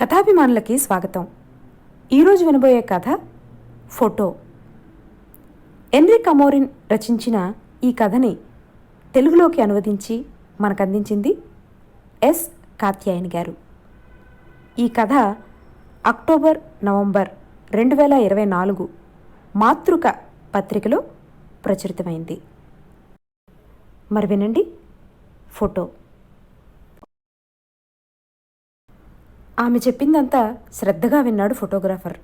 కథాభిమానులకి స్వాగతం. ఈరోజు వినబోయే కథ ఫోటో. ఎన్రిక్ అమోరిన్ రచించిన ఈ కథని తెలుగులోకి అనువదించి మనకు అందించింది ఎస్ కాత్యాయని గారు. ఈ కథ అక్టోబర్ నవంబర్ రెండు వేల ఇరవై నాలుగు మాతృక పత్రికలో ప్రచురితమైంది. మరి వినండి ఫోటో. ఆమె చెప్పిందంతా శ్రద్ధగా విన్నాడు ఫోటోగ్రాఫర్.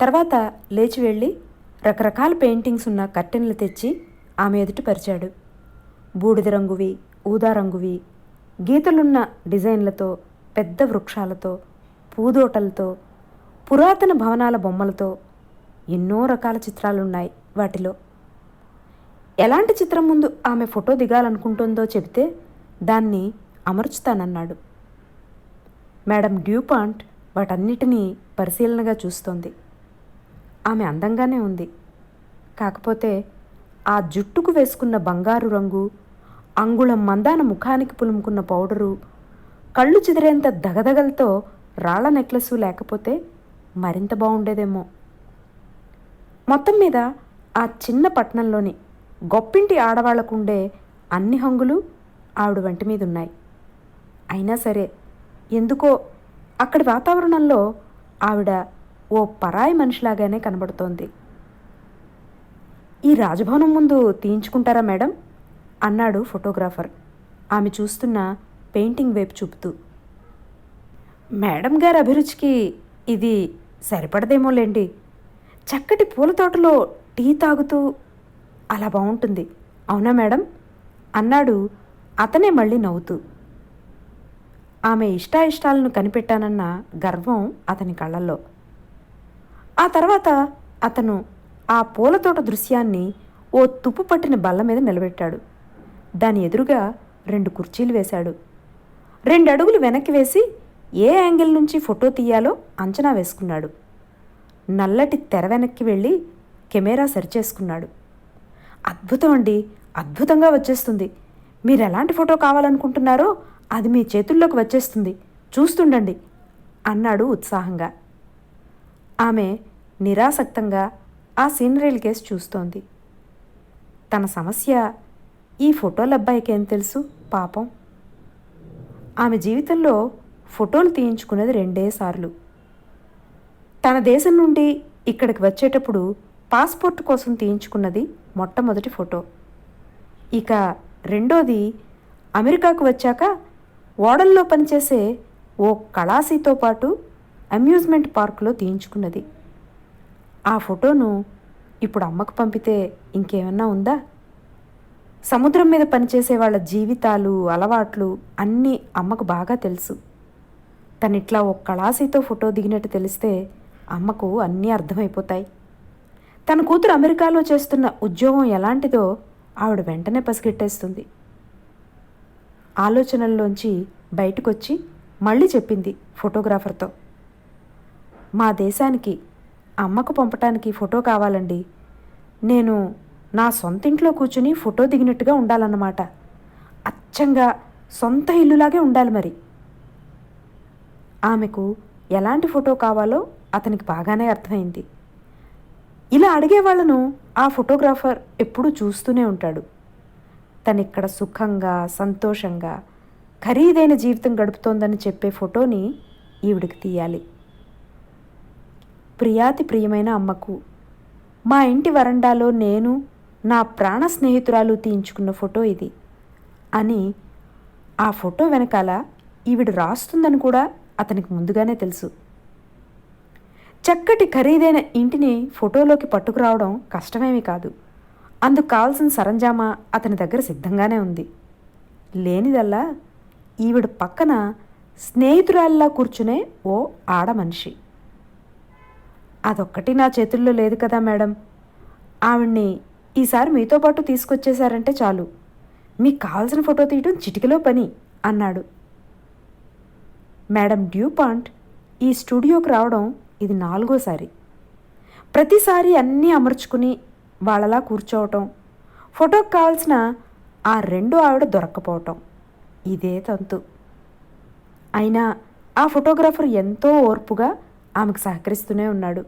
తర్వాత లేచి వెళ్ళి రకరకాల పెయింటింగ్స్ ఉన్న కర్టెన్లు తెచ్చి ఆమె ఎదుట పరిచాడు. బూడిద రంగువి ఊదా రంగువి గీతలున్న డిజైన్లతో పెద్ద వృక్షాలతో పూదోటలతో పురాతన భవనాల బొమ్మలతో ఎన్నో రకాల చిత్రాలున్నాయి వాటిలో. ఎలాంటి చిత్రం ముందు ఆమె ఫోటో దిగాలనుకుంటుందో చెబితే దాన్ని అమర్చుతానన్నాడు. మేడం డ్యూపాంట్ వాటన్నిటినీ పరిశీలనగా చూస్తోంది. ఆమె అందంగానే ఉంది. కాకపోతే ఆ జుట్టుకు వేసుకున్న బంగారు రంగు అంగుళం మందాన ముఖానికి పులుముకున్న పౌడరు కళ్ళు చెదిరేంత దగదగలతో రాళ్ళ నెక్లెస్సు లేకపోతే మరింత బాగుండేదేమో మొత్తం మీద ఆ చిన్న పట్టణంలోని గొప్పింటి ఆడవాళ్ళకుండే అన్ని హంగులు ఆవిడ వంటి మీద ఉన్నాయి అయినా సరే ఎందుకో అక్కడి వాతావరణంలో ఆవిడ ఓ పరాయి మనిషిలాగానే కనబడుతోంది. ఈ రాజభవనం ముందు తీయించుకుంటారా మేడం? అన్నాడు ఫోటోగ్రాఫర్. ఆమె చూస్తున్న పెయింటింగ్ వైపు చూపుతూ. మేడం గారి అభిరుచికి ఇది సరిపడదేమోలేండి. చక్కటి పూల తోటలో టీ తాగుతూ అలా బాగుంటుంది అవునా మేడం? అన్నాడు అతనే మళ్ళీ నవ్వుతూ. ఆమె ఇష్టాయిష్టాలను కనిపెట్టానన్న గర్వం అతని కళ్ళల్లో. ఆ తర్వాత అతను ఆ పూలతోట దృశ్యాన్ని ఓ తుప్పు పట్టిన బల్ల మీద నిలబెట్టాడు. దాని ఎదురుగా రెండు కుర్చీలు వేశాడు. రెండు అడుగులు వెనక్కి వేసి ఏ యాంగిల్ నుంచి ఫోటో తీయాలో అంచనా వేసుకున్నాడు. నల్లటి తెర వెనక్కి వెళ్ళి కెమెరా సరిచేసుకున్నాడు అద్భుతం అండి అద్భుతంగా వచ్చేస్తుంది. మీరు ఎలాంటి ఫోటో కావాలనుకుంటున్నారో అది మీ చేతుల్లోకి వచ్చేస్తుంది. చూస్తుండండి అన్నాడు ఉత్సాహంగా. ఆమె నిరాసక్తంగా ఆ సీనరీల కేసు చూస్తోంది. తన సమస్య ఈ ఫోటోల అబ్బాయికేం ఏం తెలుసు? పాపం. ఆమె జీవితంలో ఫోటోలు తీయించుకున్నది రెండే సార్లు. తన దేశం నుండి ఇక్కడికి వచ్చేటప్పుడు పాస్పోర్ట్ కోసం తీయించుకున్నది మొట్టమొదటి ఫోటో. ఇక రెండోది అమెరికాకు వచ్చాక ఓడల్లో పనిచేసే ఓ కళాసీతో పాటు అమ్యూజ్మెంట్ పార్కులో తీయించుకున్నది. ఆ ఫోటోను ఇప్పుడు అమ్మకు పంపితే ఇంకేమన్నా ఉందా? సముద్రం మీద పనిచేసే వాళ్ళ జీవితాలు అలవాట్లు అన్నీ అమ్మకు బాగా తెలుసు. తనిట్లా ఓ కళాసీతో ఫోటో దిగినట్టు తెలిస్తే అమ్మకు అన్నీ అర్థమైపోతాయి. తన కూతురు అమెరికాలో చేస్తున్న ఉద్యోగం ఎలాంటిదో ఆవిడ వెంటనే పసిగెట్టేస్తుంది. ఆలోచనల్లోంచి బయటకొచ్చి మళ్ళీ చెప్పింది ఫోటోగ్రాఫర్తో. మా దేశానికి అమ్మకు పంపటానికి ఫోటో కావాలండి. నేను నా సొంత ఇంట్లో కూర్చుని ఫోటో దిగినట్టుగా ఉండాలన్నమాట. అచ్చంగా సొంత ఇల్లులాగే ఉండాలి మరి. ఆమెకు ఎలాంటి ఫోటో కావాలో అతనికి బాగానే అర్థమైంది. ఇలా అడిగే వాళ్ళను ఆ ఫోటోగ్రాఫర్ ఎప్పుడూ చూస్తూనే ఉంటాడు. తనిక్కడ సుఖంగా సంతోషంగా ఖరీదైన జీవితం గడుపుతోందని చెప్పే ఫోటోని ఈవిడికి తీయాలి. ప్రియాతి ప్రియమైన అమ్మకు మా ఇంటి వరండాలో నేను నా ప్రాణ స్నేహితురాలు తీయించుకున్న ఫోటో ఇది అని ఆ ఫోటో వెనకాల ఈవిడ రాస్తుందని కూడా అతనికి ముందుగానే తెలుసు. చక్కటి ఖరీదైన ఇంటిని ఫోటోలోకి పట్టుకురావడం కష్టమేమీ కాదు. అందుకు కావాల్సిన సరంజామా అతని దగ్గర సిద్ధంగానే ఉంది. లేనిదల్లా ఈవిడ పక్కన స్నేహితురాల్లా కూర్చునే ఓ ఆడ మనిషి. అదొక్కటి నా చేతుల్లో లేదు కదా మేడం. ఆవిడ్ని ఈసారి మీతో పాటు తీసుకొచ్చేశారంటే చాలు. మీకు కావాల్సిన ఫోటో తీయడం చిటికలో పని అన్నాడు. మేడం డ్యూపాంట్ ఈ స్టూడియోకి రావడం ఇది నాలుగోసారి. ప్రతిసారి అన్నీ అమర్చుకుని వాళ్ళలా కూర్చోవటం. ఫోటోకి కావాల్సిన ఆ రెండు ఆవిడ దొరక్కపోవటం. ఇదే తంతు. అయినా ఆ ఫోటోగ్రాఫర్ ఎంతో ఓర్పుగా ఆమెకు సహకరిస్తూనే ఉన్నాడు.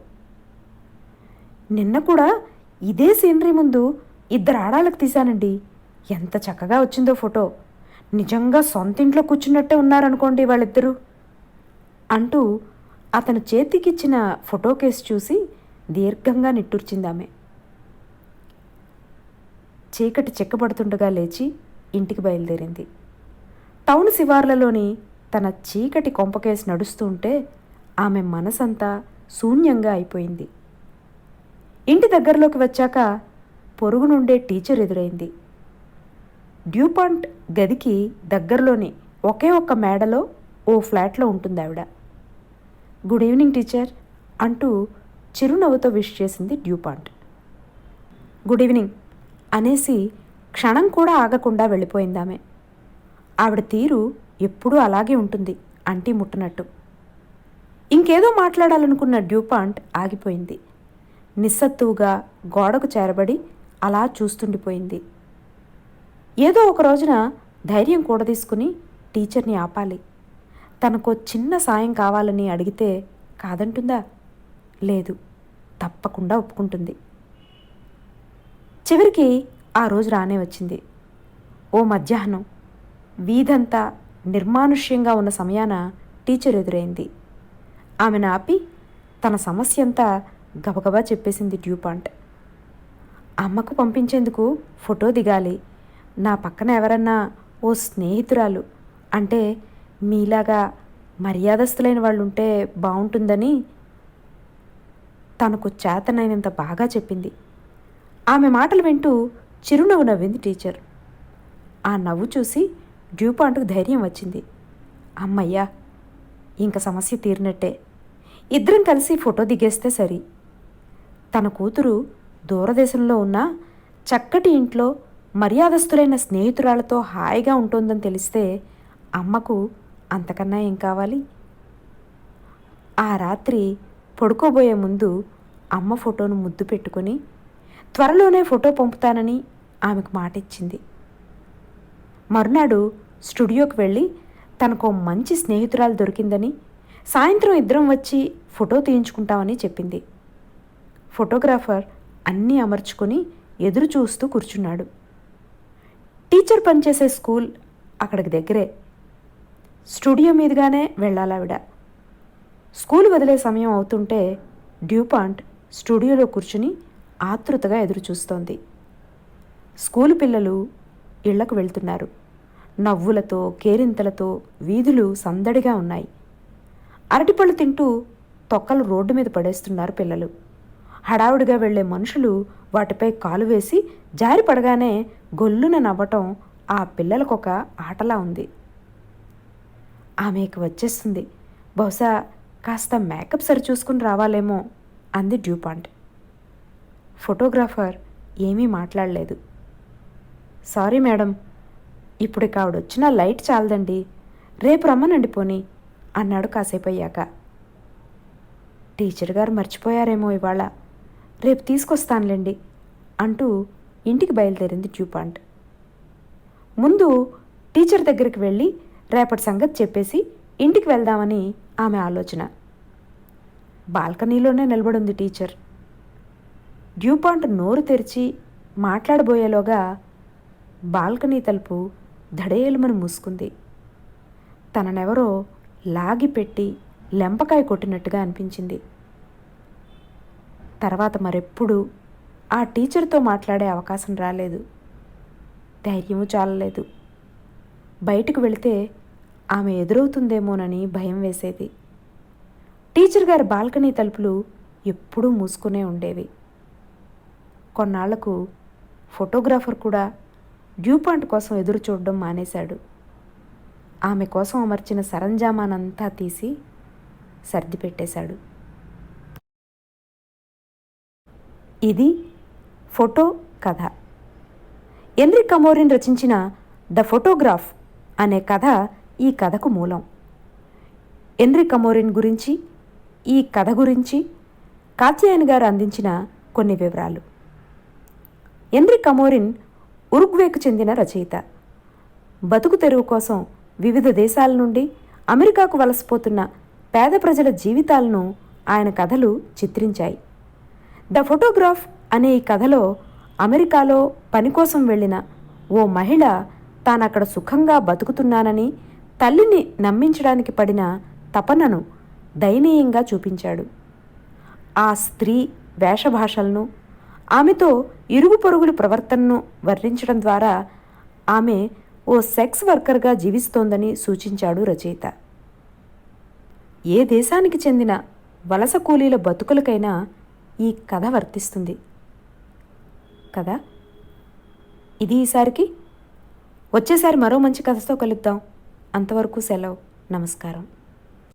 నిన్న కూడా ఇదే సీనరీ ముందు ఇద్దరు ఆడాలకు తీశానండి. ఎంత చక్కగా వచ్చిందో ఫోటో. నిజంగా సొంత ఇంట్లో కూర్చున్నట్టే ఉన్నారనుకోండి వాళ్ళిద్దరూ. అంటూ అతను చేతికిచ్చిన ఫోటో కేసు చూసి దీర్ఘంగా నిట్టూర్చింది ఆమె చీకటి చెక్కబడుతుండగా లేచి ఇంటికి బయలుదేరింది. టౌన్ శివార్లలోని తన చీకటి కొంపకేసి నడుస్తూ ఉంటే ఆమె మనసంతా శూన్యంగా అయిపోయింది. ఇంటి దగ్గరలోకి వచ్చాక పొరుగునుండే టీచర్ ఎదురైంది. డ్యూపాంట్ గదికి దగ్గరలోని ఒకే ఒక్క మేడలో ఓ ఫ్లాట్లో ఉంటుంది ఆవిడ. గుడ్ ఈవినింగ్ టీచర్ అంటూ చిరునవ్వుతో విష్ చేసింది డ్యూపాంట్. Good evening. అనేసి క్షణం కూడా ఆగకుండా వెళ్ళిపోయిందామె. ఆవిడ తీరు ఎప్పుడూ అలాగే ఉంటుంది అంటి ముట్టనట్టు. ఇంకేదో మాట్లాడాలనుకున్న డ్యూపాంట్ ఆగిపోయింది. నిస్సత్తువుగా గోడకు చేరబడి అలా చూస్తుండిపోయింది. ఏదో ఒక రోజున ధైర్యం కూడదీసుకుని టీచర్ని ఆపాలి. తనకు చిన్న సాయం కావాలని అడిగితే కాదంటుందా? లేదు తప్పకుండా ఒప్పుకుంటుంది. చివరికి ఆ రోజు రానే వచ్చింది. ఓ మధ్యాహ్నం వీధంతా నిర్మానుష్యంగా ఉన్న సమయాన టీచర్ ఎదురైంది. ఆమెను ఆపి తన సమస్య అంతా గబగబా చెప్పేసింది డ్యూపాంట్. అమ్మకు పంపించేందుకు ఫోటో దిగాలి. నా పక్కన ఎవరన్నా ఓ స్నేహితురాలు అంటే మీలాగా మర్యాదస్తులైన వాళ్ళు ఉంటే బాగుంటుందని తనకు చేతనైనంత బాగా చెప్పింది. ఆమె మాటలు వింటూ చిరునవ్వు నవ్వింది టీచర్. ఆ నవ్వు చూసి డ్యూపాంట్కు ధైర్యం వచ్చింది. అమ్మయ్యా ఇంక సమస్య తీరినట్టే. ఇద్దరం కలిసి ఫోటో దిగేస్తే సరి. తన కూతురు దూరదేశంలో ఉన్న చక్కటి ఇంట్లో మర్యాదస్తులైన స్నేహితురాలతో హాయిగా ఉంటుందని తెలిస్తే అమ్మకు అంతకన్నా ఏం కావాలి? ఆ రాత్రి పడుకోబోయే ముందు అమ్మ ఫోటోను ముద్దు పెట్టుకొని త్వరలోనే ఫోటో పంపుతానని ఆమెకు మాట ఇచ్చింది మరునాడు స్టూడియోకి వెళ్ళి తనకు మంచి స్నేహితురాలు దొరికిందని సాయంత్రం ఇద్దరం వచ్చి ఫోటో తీయించుకుంటామని చెప్పింది. ఫోటోగ్రాఫర్ అన్నీ అమర్చుకొని ఎదురు చూస్తూ కూర్చున్నాడు. టీచర్ పనిచేసే స్కూల్ అక్కడికి దగ్గరే. స్టూడియో మీదుగానే వెళ్ళాలావిడ. స్కూల్ వదిలే సమయం అవుతుంటే డ్యూపాంట్ స్టూడియోలో కూర్చుని ఆతృతగా ఎదురుచూస్తోంది. స్కూలు పిల్లలు ఇళ్ళకు వెళ్తున్నారు. నవ్వులతో కేరింతలతో వీధులు సందడిగా ఉన్నాయి. అరటిపళ్ళు తింటూ తొక్కలు రోడ్డు మీద పడేస్తున్నారు పిల్లలు. హడావుడిగా వెళ్ళే మనుషులు వాటిపై కాలు వేసి జారి పడగానే గొల్లున నవ్వటం ఆ పిల్లలకొక ఆటలా ఉంది. ఆమెకు వచ్చేస్తుంది. బహుశా కాస్త మేకప్ సరి చూసుకుని రావాలేమో అంది డ్యూపాంట్. ఫోటోగ్రాఫర్ ఏమీ మాట్లాడలేదు. సారీ మేడం ఇప్పుడు ఇక ఆవిడ వచ్చిన లైట్ చాలదండి. రేపు రమ్మనండి పోని అన్నాడు కాసేపు అయ్యాక టీచర్ గారు మర్చిపోయారేమో ఇవాళ. రేపు తీసుకొస్తానులేండి అంటూ ఇంటికి బయలుదేరింది ట్యూపాంట్ ముందు టీచర్ దగ్గరికి వెళ్ళి రేపటి సంగతి చెప్పేసి ఇంటికి వెళ్దామని ఆమె ఆలోచన. బాల్కనీలోనే నిలబడింది టీచర్. డ్యూపాంట్ నోరు తెరిచి మాట్లాడబోయేలోగా బాల్కనీ తలుపు ధడేలుమని మూసుకుంది. తననెవరో లాగిపెట్టి లెంపకాయ కొట్టినట్టుగా అనిపించింది. తర్వాత మరెప్పుడు ఆ టీచర్తో మాట్లాడే అవకాశం రాలేదు. ధైర్యము చాలలేదు. బయటకు వెళితే ఆమె ఎదురవుతుందేమోనని భయం వేసేది. టీచర్ గారి బాల్కనీ తలుపులు ఎప్పుడూ మూసుకునే ఉండేవి. కొన్నాళ్ళకు ఫోటోగ్రాఫర్ కూడా డ్యూపాంట్ కోసం ఎదురు చూడడం మానేశాడు. ఆమె కోసం అమర్చిన సరంజామానంతా తీసి సర్ది పెట్టేశాడు. ఇది ఫోటో కథ. ఎన్రి కమోరిన్ రచించిన ద ఫోటోగ్రాఫ్ అనే కథ ఈ కథకు మూలం. ఎన్రి కమోరిన్ గురించి ఈ కథ గురించి కాత్యాయన్ గారు అందించిన కొన్ని వివరాలు. ఎన్రి కమోరిన్ ఉరుగ్వేకు చెందిన రచయిత. బతుకు తెరువు కోసం వివిధ దేశాల నుండి అమెరికాకు వలసపోతున్న పేద ప్రజల జీవితాలను ఆయన కథలు చిత్రించాయి. ద ఫోటోగ్రాఫ్ అనే ఈ కథలో అమెరికాలో పని కోసం వెళ్ళిన ఓ మహిళ తానక్కడ సుఖంగా బతుకుతున్నానని తల్లిని నమ్మించడానికి పడిన తపనను దయనీయంగా చూపించాడు. ఆ స్త్రీ వేషభాషలను ఆమెతో ఇరుగు పొరుగుల ప్రవర్తనను వర్ణించడం ద్వారా ఆమె ఓ సెక్స్ వర్కర్గా జీవిస్తోందని సూచించాడు రచయిత. ఏ దేశానికి చెందిన వలస కూలీల బతుకులకైనా ఈ కథ వర్తిస్తుంది. కదా? ఇది ఈసారికి? వచ్చేసారి మరో మంచి కథతో కలుద్దాం. అంతవరకు సెలవు. నమస్కారం.